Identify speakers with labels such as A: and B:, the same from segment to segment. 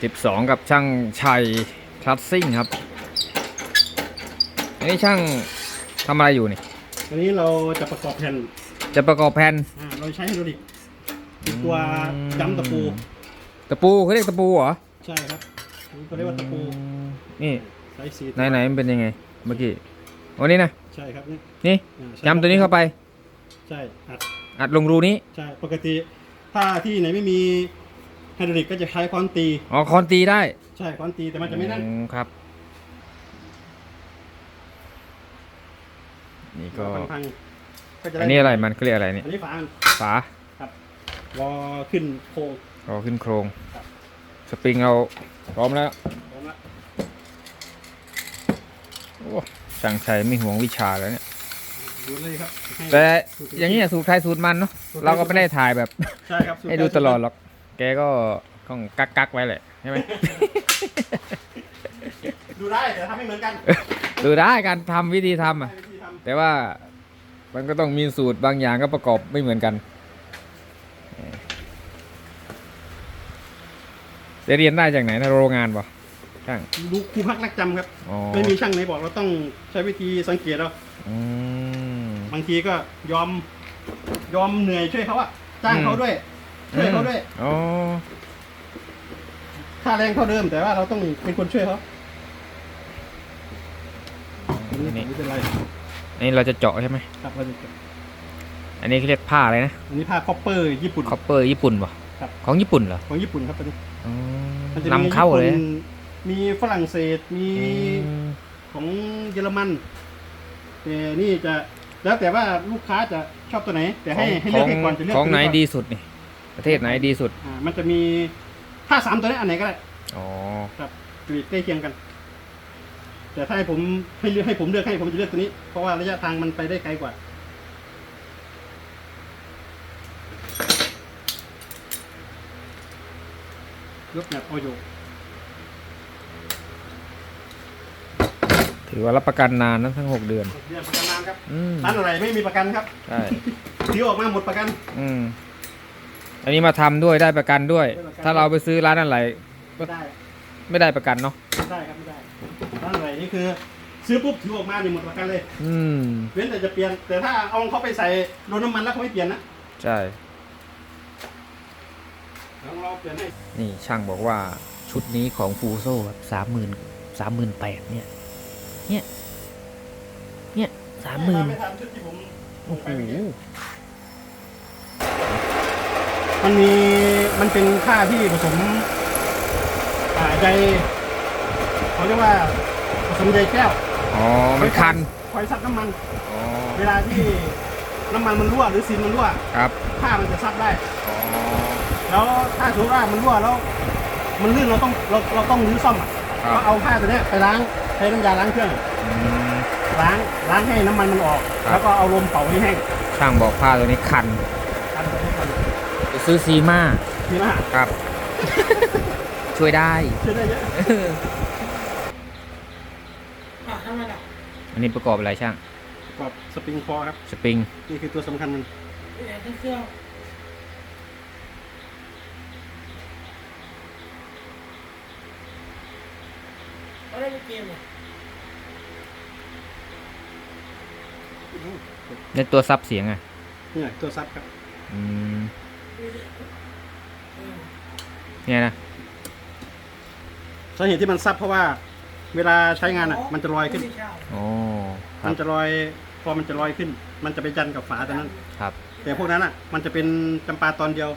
A: 12 กับช่างชัยคลัสซิ่งครับ อันนี้ช่างทำอะไรอยู่นี่
B: อันนี้เราจะประกอบแผ่น
A: จะประกอบแผ่น
B: อ่าเราใช้ไฮดรอลิกเป็นตัวจำตะปู
A: ตะปูเขาเรียกตะปูเหรอ
B: ใช่ครับนี่เขาเรียกว่าตะปู
A: นี่
B: ไซส์สี
A: ไหนไหนมันเป็นยังไง เมื่อกี้วันนี้นะ
B: ใช่ครับนี่
A: นี่
B: อ่าใช้
A: จำตัวนี้เข้าไป
B: ใช่ อัด
A: อัดลงรูนี้
B: ใช่ ปกติ ถ้าที่ไหนไม่มี ไฮดรอลิกก็จะใช้ค้อนตี
A: อ๋อคอนตีได้
B: ใช่ค้อนตีแต่มันจะไม่นั่น
A: อืมครับ นี่ก็
B: พังๆก็จะด้
A: อันนี้อะไรมันเขาเรียกอะไรเนี่ย
B: อันนี้ฝาอัน
A: ฝาร
B: อขึ้นโครง
A: รอขึ้นโครง
B: ครับ
A: สปริงเราพร้อมแล้ว
B: พร้อมละ
A: โอ้ช่างชัยไม่ห่วงวิชาแล้วเนี่ย
B: ดูเลยครับให้
A: แต่อย่างนี้ยสูตรใครสูตรมันเนาะ
B: สูตรใคร
A: เราก็ไม่ได้ถ่ายแบบ
B: ใช่ครับ
A: ให้ดูตลอดหรอก แกก็ต้องกักกักๆไว้แหละใช่ไหม
B: ดูได้แต่ทำไม่เหมือนกัน
A: ดูได้การทำวิธีทำอะ
B: ให้วิธีทำ
A: แต่ว่ามันก็ต้องมีสูตรบางอย่างก็ประกอบไม่เหมือนกันจะเรียนได้จากไหนนะโรงงานปะช่าง
B: ดูครูพักรักจำครับ
A: อ๋อ
B: ไม่มีช่างไหนบอกเราต้องใช้วิธีสังเกตเอา
A: อืม
B: บางทีก็ยอมยอมเหนื่อยช่วยเขาอะจ้างเขาด้วย ช่วยเขาด้วย
A: อ๋อ
B: ค่าแรงเท่าเดิมแต่ว่าเราต้องเป็นคนช่วยเขา
A: อันนี้
B: ไม่เป็นไร
A: อันนี้เราจะเจาะใช่ไหม
B: ครับเราจะ
A: อันนี้เขาเรียกผ้าอะไรนะ
B: อันนี้ผ้าคอปเปอร์ญี่ปุ่น
A: คอปเปอร์ญี่ปุ่นปะ
B: ครับ
A: ของญี่ปุ่นเหรอ
B: ของญี่ปุ่นครับตัวนี้
A: อ๋อ
B: มันจะมี
A: นำเข้าเลย
B: ญี่ปุ่นมีฝรั่งเศสมี
A: อืม
B: ของเยอรมันแต่นี่จะแล้วแต่ว่าลูกค้าจะชอบตัวไหน แต่ให้ให้เลือกให้ก่อนจะเลือก
A: ของไหน
B: ตัวก่
A: ดีสุดนี่ ประเทศไหนดีสุด
B: อ่ามันจะมีผ้าสามตัวนี้อันไหนก็ได้
A: อ๋อ
B: ครับกรีดใกล้เคียงกัน แต่ถ้าให้ผมให้เลือกให้ผมเลือกให้ผมจะเลือกตัวนี้ เพราะว่าระยะทางมันไปได้ไกลกว่ารถแบบออโย
A: ถือว่ารับประกันนานนะทั้งหกเดือน
B: เดือนประกันนานครับ
A: อืม
B: ร้านอะไรไม่มีประกันครับ
A: ใช่
B: ถือออกมาหมดประกัน
A: อืม อันนี้มาทำด้วยได้ประกันด้วย
B: ได้ประกัน
A: ถ้าเราไปซื้อร้านอะไร
B: ไม่ได้
A: ไม่ได้ประกันเนาะ
B: ไม่ได้ครับไม่ได้ร้านอะไรนี่คือ ซื้อปุ๊บถือออกมาเนี่ยหมดประกันเลย
A: อืม
B: เว้นแต่จะเปลี่ยน แต่ถ้าเอาเขาไปใส่โดนน้ำมันแล้วเขาไม่เปลี่ยนนะ
A: ใช่
B: ลองเราเปลี่ยนให้
A: นี่ช่างบอกว่าชุดนี้ของฟูโซ่แบบสามหมื่นสามหมื่นแปดเนี่ย เนี่ย เนี่ยสามหมื่น
B: ไม่ทันชุดที่ผม
A: โอ้โห
B: มั นมีมันเป็นค่าที่ผสมอ่าใยเขาเรียกว่าผสมใยแก้ว
A: อ๋อมันคัน
B: คอยซับน้ำมัน
A: อ๋อ
B: เวลาที่น้ำมันมันรั่วหรือซีนมันรั่ว
A: ครับ
B: ผ้ามันจะซับได้
A: อ๋อ
B: แล้วถ้าสมมติว่ามันรั่วแล้ว มันลื่นเราต้องเราเราต้องรื้อซ่อมอะ
A: ครับ
B: ก็เอาผ้าตัวเนี้ยไปล้างใช้น้ำยาล้างเครื่อง
A: อืม
B: ล้างล้างให้น้ำมันมันออก
A: ครับ
B: แล้วก็เอาลมเป่าให้แห้ง
A: ช่างบอกผ้าตัวนี้คัน
B: ทันตัวนี้ทัน
A: ไป ซื้อซีมา
B: ทีละ
A: ครับ ช่วยได้
B: ช่วยได้เยอะ
A: อันนี้ประกอบอะไรช่าง
B: กับสปริงคอครับ
A: สปริง
B: นี่คือตัวสำคัญมัน
A: ในตัวซับเสียงอะ
B: เนี่ยตัวซับครับ
A: อืม เนี่ยนะ
B: สาเหตุที่มันซับเพราะว่า เวลาใช้งานอะ มันจะลอยขึ้น
A: อ๋อค
B: มั
A: รั
B: น
A: บ
B: จะลอยพอมันจะลอยขึ้น มันจะไปยันกับฝาตัวนั้น
A: ครับ
B: แต่พวกนั้นอะ มันจะเป็นจำปาตอนเดียว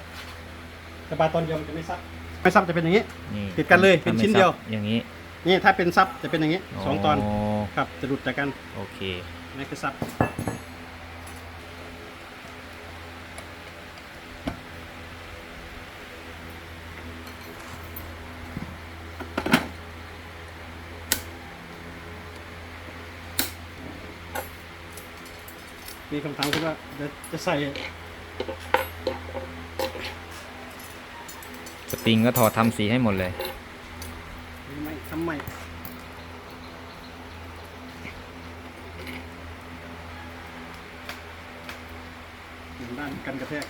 B: จำปาตอนเดียวมันจะไม่ซับ ไม่ซับจะเป็นอย่างนี้
A: นี่
B: ติดกันเลยเป็น
A: ทำไม
B: ชิ้นเดียว
A: ซับอย่างนี้
B: นี่ถ้าเป็นซับจะเป็นอย่างนี้สองตอน
A: อ๋อ
B: ครับจะหลุดจากกัน
A: โอเค
B: นี่คือซับ มีคำถามคือว่าจะจะใส่
A: สปริงก็ถอดทำสีให้หมดเลย
B: หรือไม่ทำไมหนึ่งด้านกันกระแทก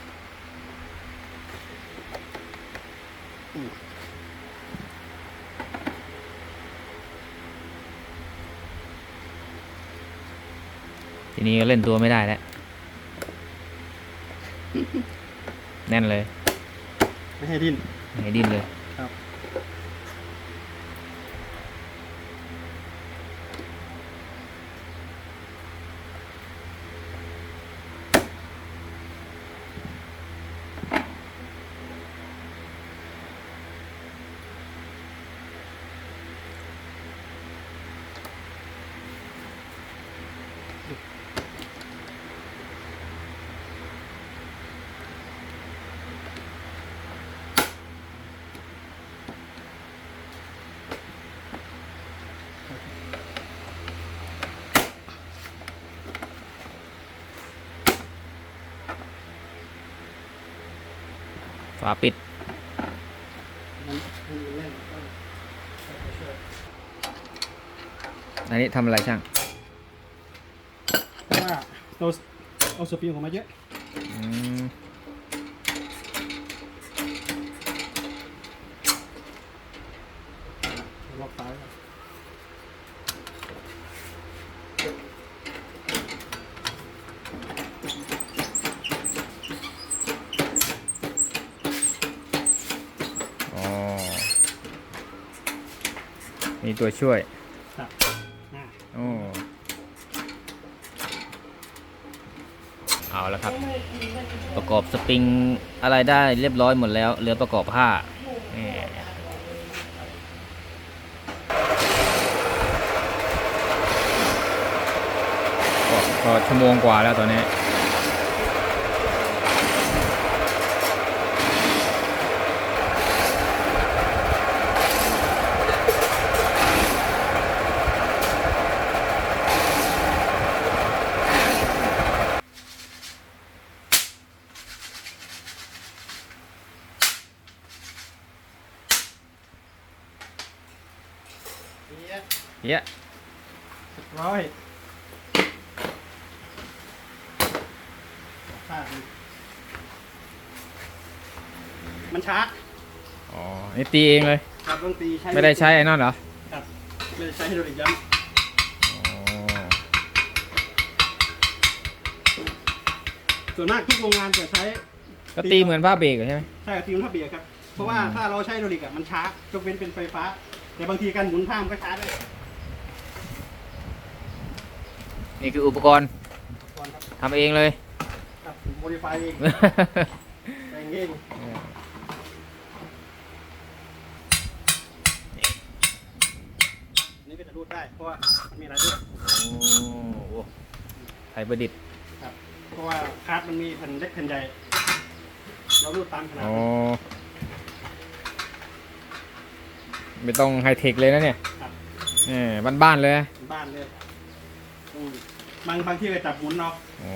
B: อืม
A: ทีนี้ก็เล่นตัวไม่ได้แล้ว แน่นเลย
B: ไม่ให้ดิ้น
A: ไม่ให้ดิ้นเลย ฝาปิด
B: มันมันแน่นต้อง
A: อันนี้ทำอะไรช่าง
B: เพราะว่าเราเอาสปริงของมาเยอะ
A: อืม ตัวช่วย
B: ครับอ่า
A: โอ้ เอาแล้วครับ ประกอบสปริงอะไรได้เรียบร้อยหมดแล้ว เหลือประกอบผ้านี่ก็ก็ชั่วโมงกว่าแล้วตอนนี้
B: เนี่ย
A: เฮีย
B: เรียบร้อยผ้ามันมันช้า
A: อ๋อนี่ตีเองเลย
B: ครับต้องตีใช้
A: ไม่ได้ใช้ไอ้นั่นเหรอ
B: ครับ ไม่ได้ใช้ไฮดรอลิกย้
A: อ๋อำ
B: ส่วนมากทุกโรงงานจะใช้
A: ก็ตีเหมือนผ้าเบรกอะใช่ไหม
B: ใช่ทีมผ้าเบียร์ครับ เพราะว่าถ้าเราใช้ไฮดรอลิกอะมันช้ายกเว้นเป็นไฟฟ้า แต่บางทีการหมุนผ้ามันก็ช้าด้วย
A: นี่คืออุปกรณ์
B: ก่อนครับ
A: ทำเองเลย
B: ครับโมดิฟายเองแต่งเองอันนี่ก็จะรูดได้เพราะว่ามีหลายรูด
A: โอ้โหไทยประดิษฐ์
B: ครับ เพราะว่าคาร์ดมันมีแผ่นเล็กแผ่นใหญ่ เรารูดตามขนาด
A: อ๋อไม่ต้องไฮเทคเลยนะเนี่ย
B: ครับ
A: เออบ้านๆเลยนะ
B: บ้านเลยอืม บางบางที่ก็จับหมุนเนาะ
A: อ๋อ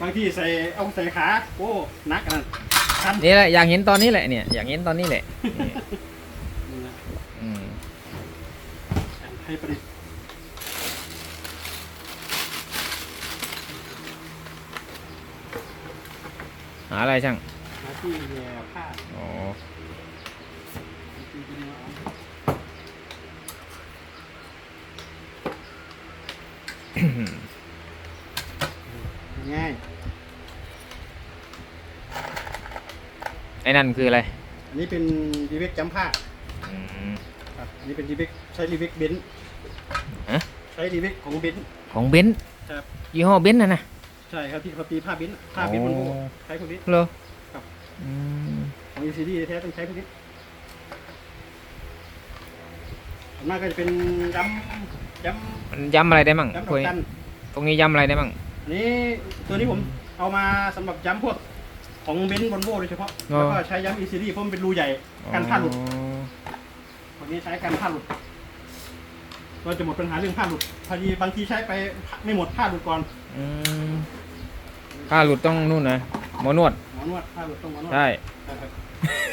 B: บางที่ใส่เอาใส่ขาโอ้หนักอันนั้นทัน
A: นี่แหละอยากเห็นตอนนี้แหละเนี่ยอยากเห็นตอนนี้แหละนี่
B: นี่นะ
A: อืม
B: ให้ประดิษฐ์
A: หาอะไรช่าง
B: หาที่แย่ผ้า
A: อ๋อ
B: ที่จะเอา ง่าย
A: ไอ้นั่นคืออะไร
B: อันนี้เป็นรีเวกจัมผ้า
A: อืม
B: ครับอันนี้เป็นรีเวกใช้รีเวกเบนซ์
A: ฮะ
B: ใช้รีเวกของเบนซ์
A: ของเบนซ์
B: ครับ
A: ยี่ห้อเบนซ์นะนะ
B: ใช่ครับที่เขาตีผ้าเบนซ์ผ้าเบนซ์มันโบ
A: อ๋อ
B: ใช้พวกนี้
A: เหรอ
B: ครับ
A: อืม
B: ของ UCD แท้ๆต้องใช้พวกนี้ส่วนมากก็จะเป็นย้ำ ย้
A: มันย้ำอะไรได้มั่งำ
B: ย้ำ
A: พ
B: ด
A: ว
B: อกก
A: นี้
B: จัน
A: ตรงนี้ย้ำอะไรได้มั่ง
B: อันนี้ตัวนี้ผมเอามาสำหรับย้ำพวกของเบนซ์บนโบโดยเฉพาะ
A: อ๋อ
B: แล้วก็ใช้ย้ำ ECD เพราะมันเป็นรูใหญ่กันผ้าหลุด
A: อ๋อ
B: ตัวนี้ใช้กันผ้าหลุด เราจะหมดปัญหาเรื่องผ้าหลุด พอดีบางทีใช้ไปไม่หมดผ้าหลุดก่อน
A: อืมผ้าหลุดต้องนู่นนะหมอนวด
B: หมอนวดผ้าหลุดต้องหมอนวด
A: ใช่
B: ครับ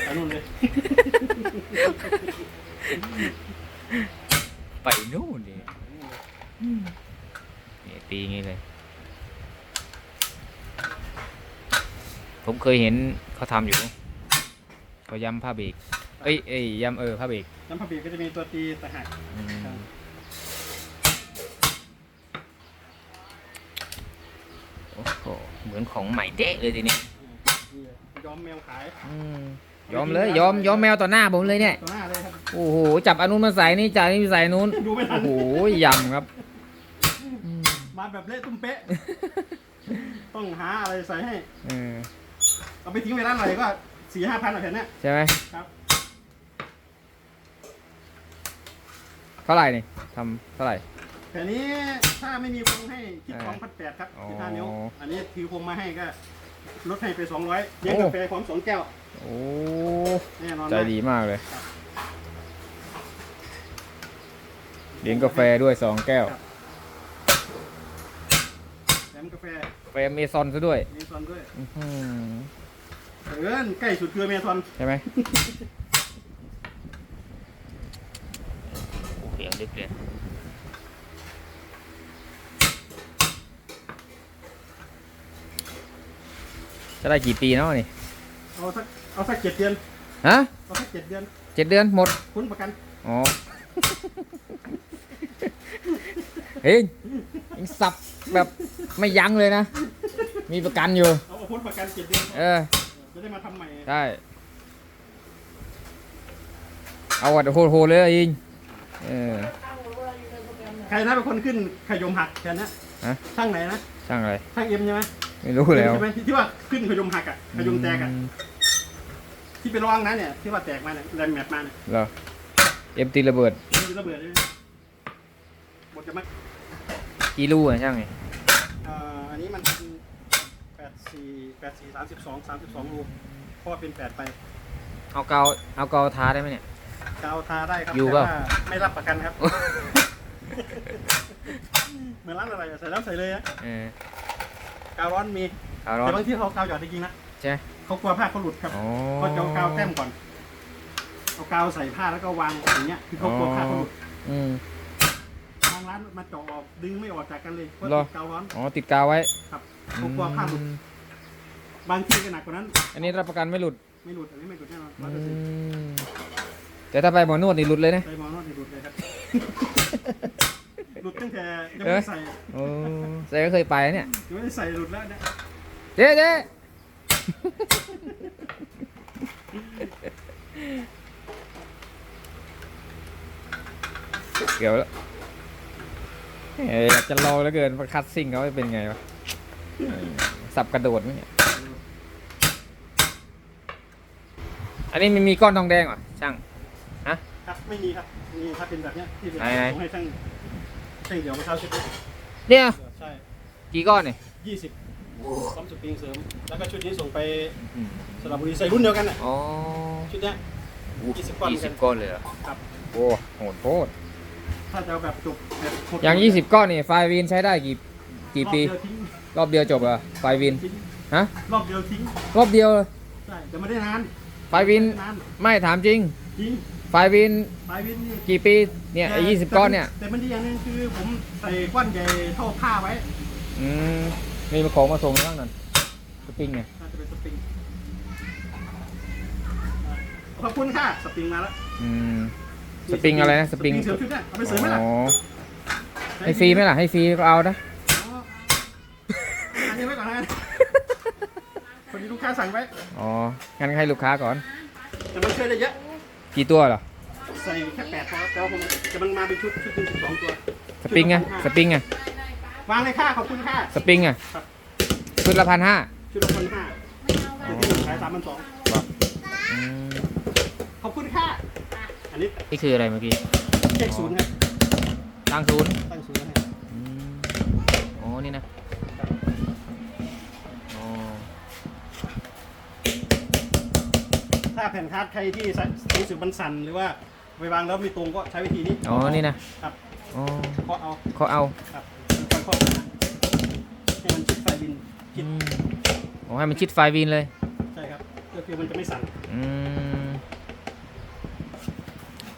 B: ไปนู่นเลย
A: ไปนู่นดิ นี่ตีงี้เลย ผมเคยเห็นเขาทำอยู่เขาย้ำผ้าเบรกเอ้ยเอ้ยย้ำเออผ้าเบรก
B: ย้ำพาเบีบก็จะมีตัวตีตะหัก
A: โอ้
B: โห
A: เหมือนของใหม่เด้เลยทีนี้
B: ยอมแมวขาย
A: อยอมเลยยอมยอมแมวต่อหน้าผมเลยเนี่ยโอ้โห จับอนุนมาใส่นี่จ่ายนี่ใส่อันู้
B: น
A: โอ้
B: น
A: โหยำครับ
B: แบบเละตุ้มเป๊ะ ต้องหาอะไรใส่ให้
A: เออ
B: เอาไปทิ้งไว้ร้านอะไรก็สี่ห้าพันอะแผ่นเนี้ย
A: ใช่ไหม
B: ครับ
A: เท่าไหร่นี่ทำเท่าไหร่
B: แผ่นนี้ถ้าไม่มีพวงให้คิด
A: เออ
B: สองพันแปดครับ
A: อ๋อ
B: สิบห้านิ้ว อันนี้ถือพวงมาให้ก็ลดให้ไปสองร้อยเลี้ยง
A: โอ้
B: กาแฟพร้อมสองแก้ว
A: โอ้
B: แน่นอน
A: ใจ
B: มาก
A: ดีมากเลย
B: ครับ
A: เลี้ยงกาแฟด้วยสองแก้ว
B: ครับแถมกาแฟ
A: กาแฟเมซอนซะด้วย
B: เมซอนด้วย
A: อื้อหือ
B: เอินใกล้สุดคือเมซอน
A: ใช่ไหมโอ้เสียงลึกเลยจะได้กี่ปีเนาะนี่
B: เอาสักเอาสักเจ็ดเดือน
A: ฮะ
B: เอาสักเจ็ดเดือน
A: เจ็ดเดือนหมด
B: คุ้นประกัน
A: อ๋อเฮ้ยยังสับแบบ ไม่ยั้งเลยนะ มีประกันอยู่
B: เอาเอาพ้นประกันเจ็ดเดือน
A: เออ
B: จะได้มาทำใหม่
A: ใช่เอาวัดโหดๆเลยอิงเออ
B: ใครนะเป็นคนขึ้นขยมหักแค่นั้น
A: ฮะ
B: ช่างไหนนะ
A: ช่างอะไร
B: ช่างเอ็มใช่ไหม
A: ไม่รู้แล้ว
B: ใช่ไหมที่ที่ว่าขึ้นขยมหักอะขยมแตกอะ
A: อืม
B: ที่เป็นร้องนะเนี่ยที่ว่าแตกมาเนี่ยแรมแมทมาเนี่ย
A: เหรอเอ็มตีระเบิด
B: มีระเบิดใช่ไหมหมดจะมา
A: กี่ลูกอะช่างไง
B: เอ่ออันนี้มันแปดสี่แปดสี่สามสิบสองสามสิบสองรูเพราะว่าเป็นแปดไป
A: เอาเกาวเอาเกาวทาได้ไหมเนี่ย
B: กาวทาได้ครับ
A: อยู่
B: แต่
A: เปล่า
B: ว่าไม่รับประกันครับ เหมือนร้านอะไรอะใส่แล้วใส่เลยอะ
A: เออกา
B: วร้อนมี
A: กาวร้อน
B: แต่บางที่เขากาวหยอดจริงๆนะ
A: ใช่ไหม
B: เขากลัวผ้าเขาหลุดครับ
A: อ๋อ
B: ก็จะเอากาวแต้มก่อน เอากาวใส่ผ้าแล้วก็วางอย่างเงี้ย คือเขากลัวผ้าเขาหลุด
A: อืม
B: ทาง ร้านมาเจาะออกดึงไม่ออกจากกันเลยเพราะ
A: เหรอ
B: ติดกาวร้อน
A: อ๋อติดกาวไว้
B: ครับเขากลัวผ้าหลุดบางที่ก็หนักกว่านั้น
A: อันนี้รับประกันไม่หลุด
B: ไม่หลุดอันนี้ไม่หลุดแน่นอน
A: อื
B: ร้อยเปอร์เซ็นต์
A: มแต่ถ้าไปหมอนวดนี่หลุดเลยนะ
B: ใส่หมอนวดนี่หลุดเลยครับหลุดตั้งแต่ยังไม่ได้ใส่
A: โอ้ใส่ก็เคยไปนะเนี่ย
B: ยังไม่ได้ใส่หลุดแล้วเนี่ย
A: เจ๊เจ๊เกี่ยวแล้วเอ้ยอยากจะลองแล้วเกินว่าคัดซิ่งเขาเป็นไงวะเออสับกระโดดไหมเนี่ยอันนี้มันมีก้อนทองแดงเหรอช่าง
B: ครับไม่มีครับนี่ถ้าเป็นแบบเนี้ยที่เป็น
A: ไหนๆ
B: ส่งให้ช่างช่างเดี๋ยวมาเช้าเช็ค
A: เนี่ย
B: ใช่
A: กี่ก้อนเนี่ย
B: ยี่สิบพร้อมสปริงเสริม แล้วก็ชุดนี้ส่งไปสระบุรีใส่รุ่นเดียวกันน่ะ
A: อ๋อ
B: ชุดเนี้ยยี่สิบก้อน
A: ยี่สิบก้อนเลยเหรอ
B: ครับ
A: โอ้โหดโพด
B: ถ้าจะเอาแบบจุกแบบหด
A: อย่างยี่สิบก้อนนี่ไฟวินใช้ได้กี่กี่ปี
B: รอบเดียวทิ้ง
A: รอบเดียวจบเหรอไฟวิน
B: ทิ้ง
A: ฮะ
B: รอบเดียวทิ้ง
A: รอบเดียวเลย
B: ใช่จะไม่ได้นาน
A: ไฟวิน
B: นาน
A: ไม่ถามจริง
B: ทิ้ง
A: ไฟวิน
B: ปลายวินนี่
A: กี่ปีเนี่ยไอ้ยี่สิบก้อนเนี่ย
B: แต่มันดีอย่างหนึงคือผมใส่ก้อนใหญ่เท่าผ้าไว้
A: อืมมีมาของมาส่งบ้างนั่นสปริงไง
B: น่าจะเป็นสปริงขอบคุณค่ะสปริงมาแล้ว
A: อืม สปริงอะไรนะสปริง
B: เสริมชุดเนี่ยเอาไปเสริมไหมล่ะ
A: อ๋อให้ฟรีไหมล่ะให้ฟรีก็เอานะ
B: อ๋ออันนี้ไว้ก่อนนะคนนี้ลูกค้าสั่งไว้
A: อ๋องั้นให้ลูกค้าก่อน
B: แต่มันช่วยได้เยอะ
A: กี่ตัวเหรอ
B: ใส่แค่แปดพอแต่ว่าผมจะมันมาเป็นชุดชุดหนึ่งสิบสองตัว
A: สปริงไงสปริงไง
B: วางเลยค่ะขอบคุณค่ะ
A: สปริงไง
B: ครับ
A: ชุดละพันห้า
B: ชุดละพันห้าชุดที่หนึ่งขายสามพันสอง
A: อืม
B: ขอบคุณค่ะอั นนี้
A: นี่คืออะไรเมื่อกี้
B: เลขศูนย์ครับ
A: ตั้งศูนย์
B: ตั้งศูนย์ให้
A: อืมอ๋อนี่นะอ๋อ
B: ถ้าแผ่นคัดใครที่ใส่รู้สึกมันสั่นหรือว่าไปวางแล้วไม่ตรงก็ใช้วิธีนี้
A: อ๋อนี่นะครับอ๋อ
B: เคาะเอา
A: เขาเอา
B: ครับค่อยๆเคาะให้มันชิดไฟบินชิ
A: อื
B: ด
A: มอ๋อให้มันชิดไฟวินเลย
B: ใช่ครับก็คือมันจะไม่สั่น
A: อืม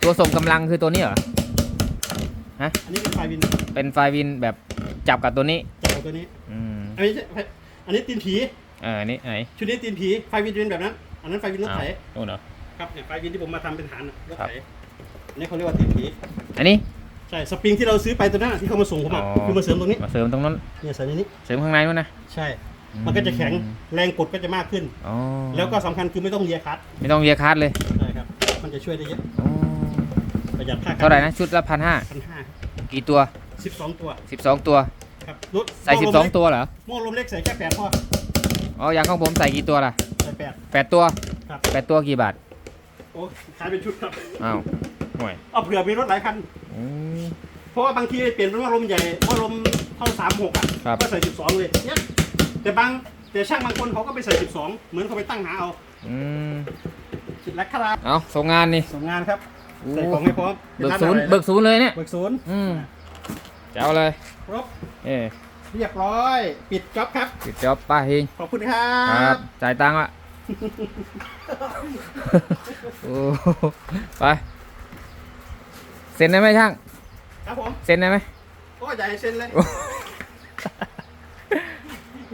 A: ตัวส่งกำลังคือตัวนี้เหรอ
B: อันนี้เป็นไฟบิน
A: เป็นไฟวินแบบจับกับตัวนี้
B: จากเอาตัวนี้
A: อืม
B: อันนี้อันนี้ตีนผี
A: เอออันนี้ไหน
B: ชุดนี้ตีนผี ไฟบินจะเป็นแบบนั้น อันนั้นไฟบินรถไถ
A: โน่นเหรอ
B: ครับเนี่ยไฟบินที่ผมมาทำเป็นฐานน่ะรถ
A: ครับ
B: ไถอันนี้เขาเรียกว่าตีนผี
A: อันนี้
B: ใช่ สปริงที่เราซื้อไปตัวนั้นน่ะที่เขามาส่งผมอะ
A: อ๋อ
B: คือมาเสริมตรงนี้
A: มาเสริมตรงนั้น
B: เนี่ยใส่ในนี้
A: เสริมข้างในนู้นนะ
B: ใช่ มันก็จะแข็ง แรงกดก็จะมากขึ้น
A: อ๋อ
B: แล้วก็สำคัญคือไม่ต้องเลียคัด
A: ไม่ต้องเรียกคาร์ดเลย
B: ใช่ครับ มันจะช่วยได้เยอะ
A: อ๋อ
B: ประหยัดค่า
A: เท่าไหร่นะชุดละพันห้า
B: พันห้า
A: กี่ตัว
B: สิบสองตัว
A: สิบสองตัว
B: ครับรถ
A: ใส่สิบสองตัวเหรอ
B: หม้อลมเล็กใส่แค่แปดพอ
A: อ๋ออย่างของผมใส่กี่ตัวล่ะ
B: ใส่แปด
A: แปดตัว
B: ครับ
A: แปดตัวกี่บาท
B: โอ้ขายเป็นชุดครับ
A: อ้าวห่วย
B: เอาเผื่อมีรถหลายคัน
A: อืม
B: เพราะว่าบางทีเปลี่ยนเป็นหม้อลมใหญ่หม้อลมเท่าสามหกอะ
A: ครับ
B: ก็ใส่สิบสองเลยเนี่ยแต่บางแต่ช่างบางคนเขาก็ไปใส่สิบสองเหมือนเขาไปตั้งหาเอา
A: อืม
B: คิดแล้วครับ
A: เอาส่งงานนี่
B: ส่งงานครับ
A: โอ้
B: ใส่ของให้พร้อม
A: เบิกศูนย์เบิกศูนย์เลยเนี่ย
B: เบิกศูนย์
A: อืมเจ้าเลย
B: ครบ
A: เอ๊ะ
B: เรียบร้อย ปิดจ็อบครับ
A: ปิดจ็อบป้าเฮง
B: ขอบคุณครั
A: ครับบจ่ายตังค์อะโอ้ไปเซ็นได้ไหมช่าง
B: ครับผม
A: เซ็นได้ไหม
B: ก็ใหญ่เซ็นเลย
A: โอ้โห